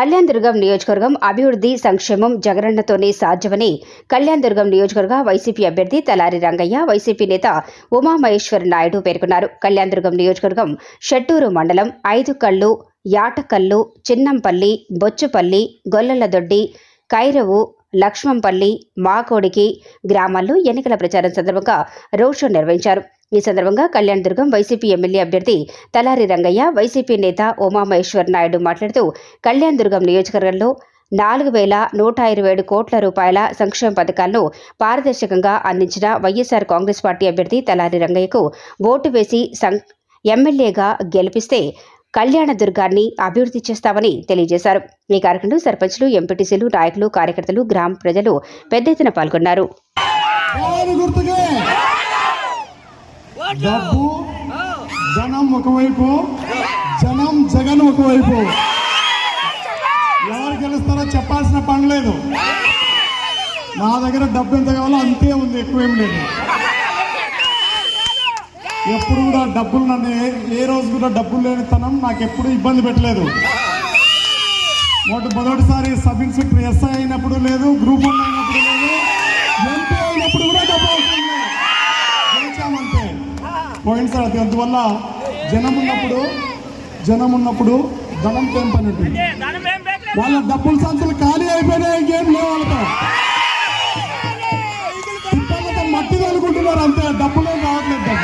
కళ్యాణ్ దుర్గం నియోజకవర్గం అభివృద్ధి సంక్షేమం జగనన్నతోనే సాధ్యమని కళ్యాణ్ దుర్గం నియోజకవర్గ వైసీపీ అభ్యర్థి తలారి రంగయ్య వైసీపీ నేత ఉమామహేశ్వర నాయుడు పేర్కొన్నారు. కళ్యాణ్ దుర్గం నియోజకవర్గం షట్టూరు మండలం ఐదు కళ్ళు యాటకల్లు చిన్నంపల్లి బొచ్చుపల్లి గొల్లలదొడ్డి కైరవు లక్ష్మంపల్లి మాకోడికి గ్రామాల్లో ఎన్నికల ప్రచారం సందర్భంగా రోడ్ షో నిర్వహించారు. ఈ సందర్భంగా కళ్యాణ్ దుర్గం వైసీపీ ఎమ్మెల్యే అభ్యర్థి తలారి రంగయ్య వైసీపీ నేత ఉమామహేశ్వర్ నాయుడు మాట్లాడుతూ కళ్యాణ్ దుర్గం నియోజకవర్గంలో నాలుగు వేల నూట ఇరవై ఏడు కోట్ల రూపాయల సంక్షేమ పథకాలను పారదర్శకంగా అందించిన వైఎస్ఆర్ కాంగ్రెస్ పార్టీ అభ్యర్థి తలారి రంగయ్యకు ఓటు వేసి సం ఎమ్మెల్యేగా గెలిపిస్తే కళ్యాణ దుర్గాన్ని అభివృద్ధి చేస్తామని తెలియజేశారు. ఈ కార్యక్రమంలో సర్పంచ్లు ఎంపీటీసీలు నాయకులు కార్యకర్తలు గ్రామ ప్రజలు పెద్ద ఎత్తున పాల్గొన్నారు. డబ్బు జనం ఒకవైపు జనం జగన్ ఒకవైపు. ఎవరు గెలుస్తారో చెప్పాల్సిన పని లేదు. నా దగ్గర డబ్బు ఎంత కావాలో అంతే ఉంది ఎక్కువేం లేదు. ఎప్పుడు కూడా డబ్బులు నన్ను ఏ- రోజు కూడా డబ్బులు లేని తనం నాకు ఎప్పుడు ఇబ్బంది పెట్టలేదు. మొదటి మొదటిసారి సబ్ ఇన్స్పెక్టర్ ఎస్ఐ అయినప్పుడు లేదు గ్రూప్ వన్ అయినప్పుడు లేదు. పోయినసారి అది అందువల్ల జనం ఉన్నప్పుడు జనం ఉన్నప్పుడు ధనం తెంపనట్టు వాళ్ళ డబ్బులు సంచులు ఖాళీ అయిపోయినాయి ఇంకేం లేవు వాళ్ళతో. తిప్పలతో మట్టి తలుకుంటున్నారు అంతే డబ్బులే కావట్లేదు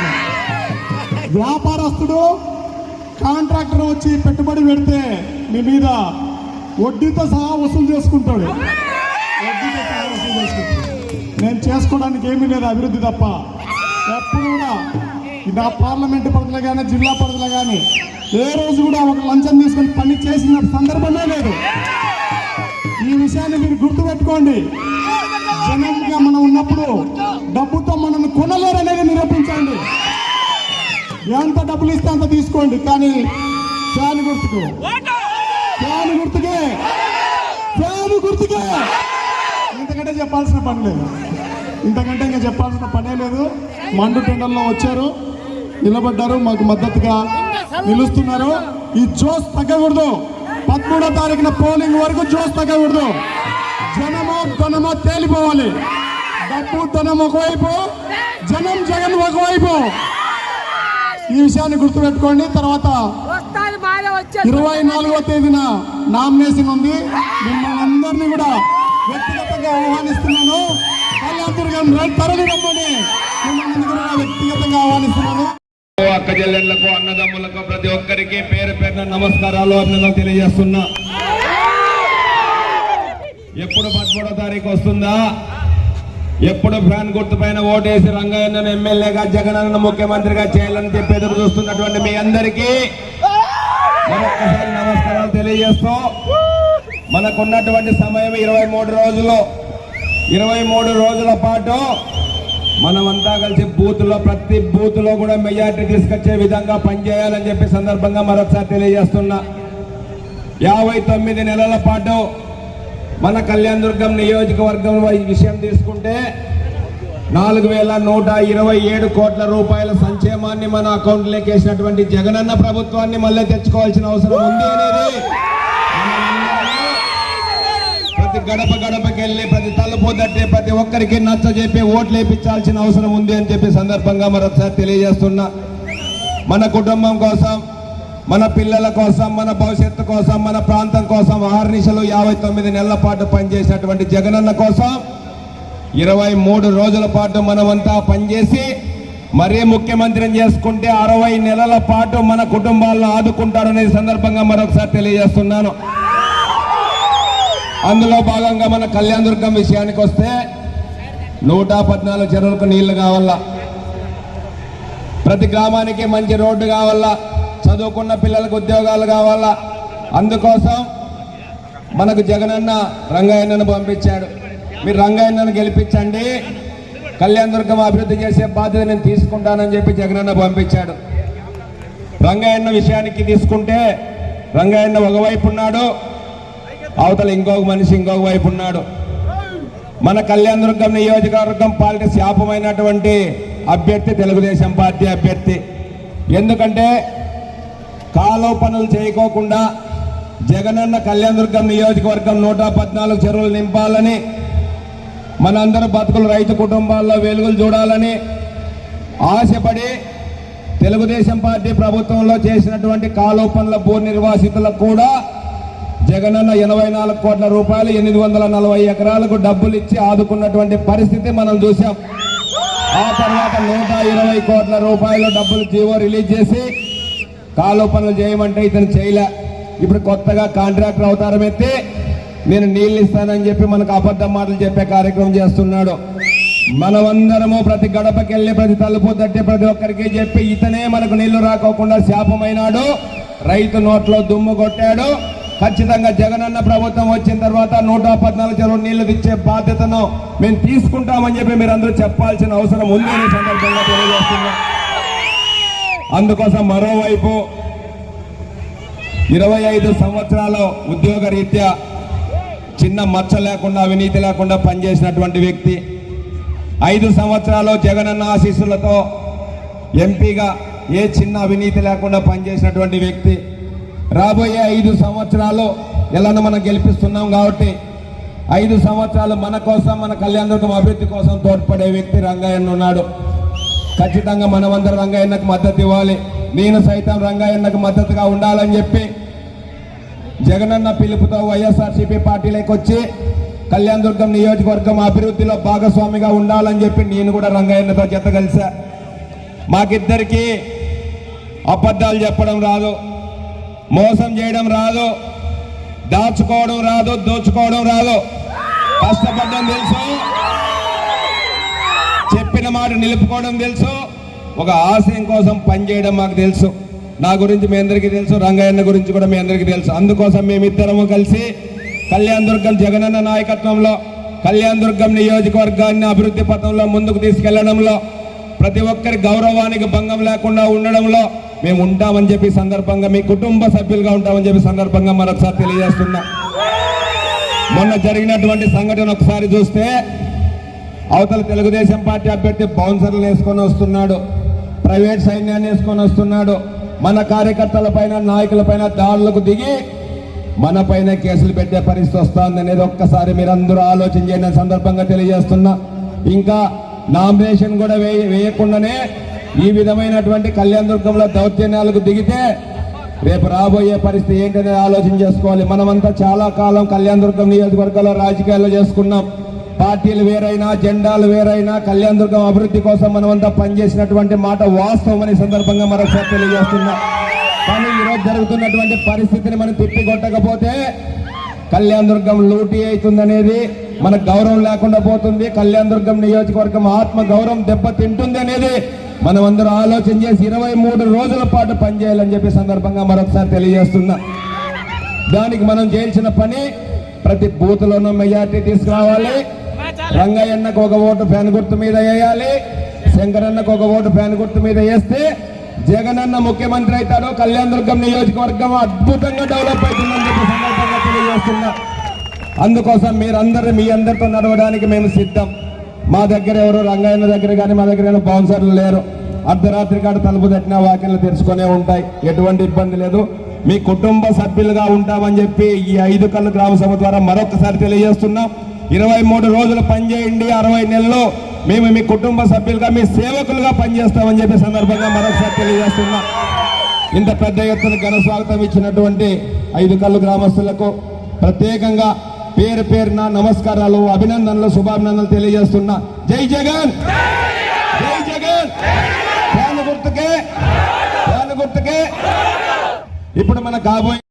వ్యాపారస్తుడు కాంట్రాక్టర్ వచ్చి పెట్టుబడి పెడితే మీ మీద వడ్డీతో సహా వసూలు చేసుకుంటాడు. వడ్డీతో సహా వసూలు చేసుకుంటాడు. నేను చేసుకోవడానికి ఏమీ లేదు అభివృద్ధి తప్ప. ఎప్పుడు కూడా నా పార్లమెంటు పరిధిలో కానీ జిల్లా పరిధిలో కానీ ఏ రోజు కూడా ఒక లంచం తీసుకొని పని చేసిన సందర్భమే లేదు. ఈ విషయాన్ని మీరు గుర్తుపెట్టుకోండి. జనంగా మనం ఉన్నప్పుడు డబ్బుతో మనల్ని కొనలేరనేది నిరూపించండి. ఎంత డబ్బులు ఇస్తే అంత తీసుకోండి కానీ ఫ్యాన్ గుర్తుకు. ఫ్యాన్ గుర్తుకే. ఫ్యాన్ గుర్తుకే. ఇంతకంటే చెప్పాల్సిన పని లేదు. ఇంతకంటే ఇంకా చెప్పాల్సిన పనే లేదు. మండు టెండర్లో వచ్చారు. నిలబడ్డారు మాకు మద్దతుగా నిలుస్తున్నారు. ఈ జోస్ తగ్గకూడదు. పదమూడో తారీఖున పోలింగ్ వరకు జోస్ తగ్గకూడదు. జనమో ధనమో తేలిపోవాలి. డబ్బు ధనం ఒకవైపు జనం జగన్ ఒకవైపు. ఈ విషయాన్ని గుర్తుపెట్టుకోండి. తర్వాత ఇరవై నాలుగో తేదీన నామినేషన్ ఉంది. మిమ్మల్ని అందరినీ కూడా వ్యక్తిగతంగా ఆహ్వానిస్తున్నాను. కళ్యాణ్ తరలి రమ్మని మిమ్మల్ని వ్యక్తిగతంగా ఆహ్వానిస్తున్నాను. అక్క చెల్లెళ్ళకు అన్నదమ్ములకు ప్రతి ఒక్కరికి పేరు పేరున నమస్కారాలు అభినందనలు తెలియజేస్తున్నా. ఎప్పుడు పదమూడో తారీఖు వస్తుందా? ఎప్పుడు ఫ్యాన్ గుర్తు పైన ఓటేసి రంగయ్యను ఎమ్మెల్యేగా జగనన్న ముఖ్యమంత్రిగా చేయాలని చెప్పి ఎదురు చూస్తున్నటువంటి మీ అందరికీ మరొక్కసారి నమస్కారాలు తెలియజేస్తూ మనకున్నటువంటి సమయం ఇరవై మూడు రోజులు. ఇరవై మూడు రోజుల పాటు మనమంతా కలిసి బూత్లో ప్రతి బూత్లో కూడా మెజార్టీ తీసుకొచ్చే విధంగా పనిచేయాలని చెప్పి సందర్భంగా మరొకసారి తెలియజేస్తున్నా. యాభై తొమ్మిది నెలల పాటు మన కళ్యాణ దుర్గం నియోజకవర్గం విషయం తీసుకుంటే నాలుగు వేల నూట ఇరవై ఏడు కోట్ల రూపాయల సంక్షేమాన్ని మన అకౌంట్లోకి వేసినటువంటి జగనన్న ప్రభుత్వాన్ని మళ్ళీ తెచ్చుకోవాల్సిన అవసరం ఉంది అనేది గడప గడపకెళ్ళి ప్రతి తలుపు తట్టే ప్రతి ఒక్కరికి నచ్చజెప్పే ఓట్లు వేయించాల్సిన అవసరం ఉంది అని చెప్పి సందర్భంగా మరొకసారి తెలియజేస్తున్నా. మన కుటుంబం కోసం మన పిల్లల కోసం మన భవిష్యత్తు కోసం మన ప్రాంతం కోసం ఆర్నిశలు యాభై తొమ్మిది నెలల పాటు పనిచేసినటువంటి జగనన్న కోసం ఇరవై మూడు రోజుల పాటు మనమంతా పనిచేసి మరీ ముఖ్యమంత్రిని చేసుకుంటే అరవై నెలల పాటు మన కుటుంబాలను ఆదుకుంటారనే సందర్భంగా మరొకసారి తెలియజేస్తున్నాను. అందులో భాగంగా మన కళ్యాణ దుర్గం విషయానికి వస్తే నూట పద్నాలుగు చెరువులకు నీళ్ళు కావాలా ప్రతి గ్రామానికి మంచి రోడ్డు కావాలా చదువుకున్న పిల్లలకు ఉద్యోగాలు కావాలా అందుకోసం మనకు జగనన్న రంగయ్యన్నను పంపించాడు. మీరు రంగయ్యన్నను గెలిపించండి. కళ్యాణ దుర్గం అభివృద్ధి చేసే బాధ్యత నేను తీసుకుంటానని చెప్పి జగనన్న పంపించాడు. రంగయ్యన్న విషయానికి తీసుకుంటే రంగయ్యన్న ఒకవైపు ఉన్నాడు. అవతల ఇంకొక మనిషి ఇంకొక వైపు ఉన్నాడు. మన కళ్యాణ దుర్గం నియోజకవర్గం పాలిటీ శాపమైనటువంటి అభ్యర్థి తెలుగుదేశం పార్టీ అభ్యర్థి. ఎందుకంటే కాలువ పనులు చేయకోకుండా జగనన్న కళ్యాణదుర్గం నియోజకవర్గం నూట పద్నాలుగు చెరువులు నింపాలని మనందరూ బతుకులు రైతు కుటుంబాల్లో వెలుగులు చూడాలని ఆశపడి తెలుగుదేశం పార్టీ ప్రభుత్వంలో చేసినటువంటి కాలువ పనుల భూ నిర్వాసితులకు కూడా జగనన్న ఎనభై నాలుగు కోట్ల రూపాయలు ఎనిమిది వందల నలభై ఎకరాలకు డబ్బులు ఇచ్చి ఆదుకున్నటువంటి పరిస్థితి మనం చూసాం ఆ తర్వాత నూట ఇరవై కోట్ల రూపాయలు డబ్బులు జీవో రిలీజ్ చేసి కాలువ పనులు చేయమంటే ఇతను చేయలే. ఇప్పుడు కొత్తగా కాంట్రాక్టర్ అవతారం ఎత్తి నేను నీళ్ళు ఇస్తానని చెప్పి మనకు అబద్ధం మాటలు చెప్పే కార్యక్రమం చేస్తున్నాడు. మనమందరము ప్రతి గడపకి వెళ్ళి ప్రతి తలుపు తట్టి ప్రతి ఒక్కరికి చెప్పి ఇతనే మనకు నీళ్ళు రాకోకుండా శాపమైనాడు. రైతు నోట్లో దుమ్ము కొట్టాడు. ఖచ్చితంగా జగనన్న ప్రభుత్వం వచ్చిన తర్వాత నూట పద్నాలుగు చెరువు నీళ్ళు తెచ్చే బాధ్యతను మేము తీసుకుంటామని చెప్పి మీరు అందరూ చెప్పాల్సిన అవసరం ఉంది అనే సందర్భంగా తెలియజేస్తున్నాం. అందుకోసం మరోవైపు ఇరవై ఐదు సంవత్సరాల ఉద్యోగ రీత్యా చిన్న మచ్చ లేకుండా అవినీతి లేకుండా పనిచేసినటువంటి వ్యక్తి ఐదు సంవత్సరాలు జగనన్న ఆశీస్సులతో ఎంపీగా ఏ చిన్న అవినీతి లేకుండా పనిచేసినటువంటి వ్యక్తి రాబోయే ఐదు సంవత్సరాలు ఎలానో మనం గెలిపిస్తున్నాం కాబట్టి ఐదు సంవత్సరాలు మన కోసం మన కళ్యాణదుర్గం అభివృద్ధి కోసం తోడ్పడే వ్యక్తి రంగయ్యన్న ఉన్నాడు. ఖచ్చితంగా మనమందరం రంగయ్యన్నకు మద్దతు ఇవ్వాలి. నేను సైతం రంగయ్యన్నకు మద్దతుగా ఉండాలని చెప్పి జగనన్న పిలుపుతో వైఎస్ఆర్సీపీ పార్టీలోకి వచ్చి కళ్యాణదుర్గం నియోజకవర్గం అభివృద్ధిలో భాగస్వామిగా ఉండాలని చెప్పి నేను కూడా రంగయ్యన్నతో జత కలిసా. మాకిద్దరికీ అబద్ధాలు చెప్పడం రాదు. మోసం చేయడం రాదు. దాచుకోవడం రాదు దోచుకోవడం రాదు. కష్టపడడం తెలుసు. చెప్పిన మాట నిలుపుకోవడం తెలుసు. ఒక ఆశయం కోసం పనిచేయడం మాకు తెలుసు. నా గురించి మీ అందరికీ తెలుసు. రంగయ్యన్న గురించి కూడా మీ అందరికీ తెలుసు. అందుకోసం మేమిద్దరము కలిసి కళ్యాణ్ దుర్గం జగనన్న నాయకత్వంలో కళ్యాణ్ దుర్గం నియోజకవర్గాన్ని అభివృద్ధి పథంలో ముందుకు తీసుకెళ్ళడంలో ప్రతి ఒక్కరి గౌరవానికి భంగం లేకుండా ఉండడంలో మేము ఉంటామని చెప్పి సందర్భంగా మీ కుటుంబ సభ్యులుగా ఉంటామని చెప్పి సందర్భంగా మరొకసారి తెలియజేస్తున్నా. మొన్న జరిగినటువంటి సంఘటన ఒకసారి చూస్తే అవతల తెలుగుదేశం పార్టీ అభ్యర్థి బౌన్సర్లు వేసుకొని వస్తున్నాడు ప్రైవేట్ సైన్యాన్ని వేసుకొని వస్తున్నాడు మన కార్యకర్తల పైన నాయకుల పైన దాడులకు దిగి మన పైన కేసులు పెట్టే పరిస్థితి వస్తుంది అనేది ఒక్కసారి మీరందరూ ఆలోచన చేయడం సందర్భంగా తెలియజేస్తున్నా. ఇంకా నామినేషన్ కూడా వేయ వేయకుండానే ఈ విధమైనటువంటి కళ్యాణ దుర్గంలో దౌర్జన్యాలకు దిగితే రేపు రాబోయే పరిస్థితి ఏంటనేది ఆలోచన చేసుకోవాలి. మనమంతా చాలా కాలం కళ్యాణ దుర్గం నియోజకవర్గంలో రాజకీయాలు చేసుకున్నాం. పార్టీలు వేరైనా జెండాలు వేరైనా కళ్యాణ దుర్గం అభివృద్ధి కోసం మనమంతా పనిచేసినటువంటి మాట వాస్తవం అనే సందర్భంగా మరొకసారి తెలియజేస్తున్నాం. కానీ ఈరోజు జరుగుతున్నటువంటి పరిస్థితిని మనం తిప్పికొట్టకపోతే కళ్యాణ దుర్గం లూటీ అవుతుందనేది మనకు గౌరవం లేకుండా పోతుంది. కళ్యాణ దుర్గం నియోజకవర్గం ఆత్మ గౌరవం దెబ్బతింటుంది అనేది మనం అందరూ ఆలోచన చేసి ఇరవై మూడు రోజుల పాటు పనిచేయాలని చెప్పి సందర్భంగా మరొకసారి తెలియజేస్తున్నా. దానికి మనం చేయాల్సిన పని ప్రతి బూత్లోనూ మెజార్టీ తీసుకురావాలి. రంగయ్యన్నకు ఒక ఓటు ఫ్యాన్ గుర్తు మీద వేయాలి. శంకరన్నకు ఒక ఓటు ఫ్యాన్ గుర్తు మీద వేస్తే జగనన్న ముఖ్యమంత్రి అవుతాడు. కళ్యాణ దుర్గం నియోజకవర్గం అద్భుతంగా డెవలప్ అవుతుందని చెప్పి సందర్భంగా తెలియజేస్తున్నా. అందుకోసం మీరందరూ మీ అందరితో నడవడానికి మేము సిద్ధం. మా దగ్గర ఎవరు రంగాయన దగ్గర కానీ మా దగ్గర బౌన్సర్లు లేరు. అర్ధరాత్రి కాడ తలుపు తట్టిన వాకిన్లు తెరుచుకునే ఉంటాయి. ఎటువంటి ఇబ్బంది లేదు. మీ కుటుంబ సభ్యులుగా ఉంటామని చెప్పి ఈ ఐదు కళ్ళు గ్రామ సభ ద్వారా మరొకసారి తెలియజేస్తున్నాం. ఇరవై మూడు రోజులు పనిచేయండి. అరవై నెలలు మేము మీ కుటుంబ సభ్యులుగా మీ సేవకులుగా పనిచేస్తామని చెప్పి సందర్భంగా మరొకసారి తెలియజేస్తున్నాం. ఇంత పెద్ద ఎత్తున ఘన స్వాగతం ఇచ్చినటువంటి ఐదు కళ్ళు గ్రామస్తులకు ప్రత్యేకంగా పేరు పేరున నమస్కారాలు అభినందనలు శుభాభినందనలు తెలియజేస్తున్నా. జై జగన్! జై జగన్! గుర్తుకే! గుర్తుకే! ఇప్పుడు మన కాబోయే